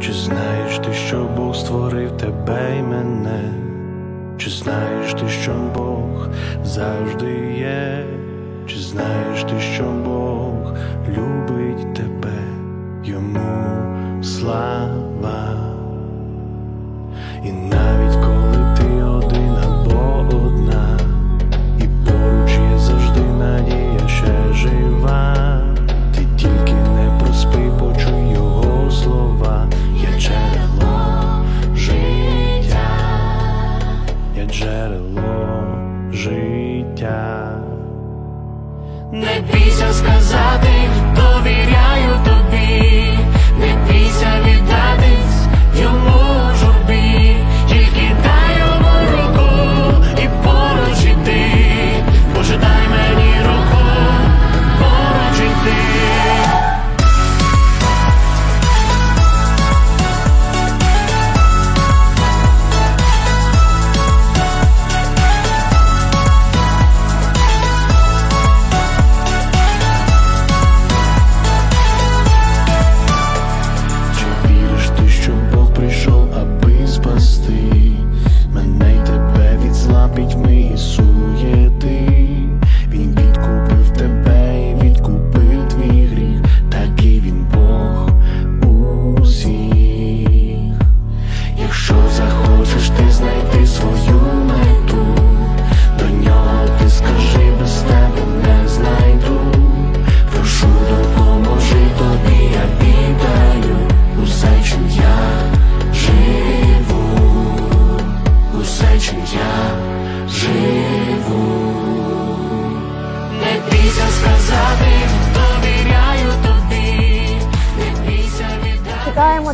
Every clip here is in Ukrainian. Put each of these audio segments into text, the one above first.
Чи знаєш ти, що Бог створив тебе і мене? Чи знаєш ти, що Бог завжди є? Чи знаєш ти, що не бійся сказати.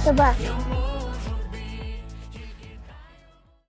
тебе.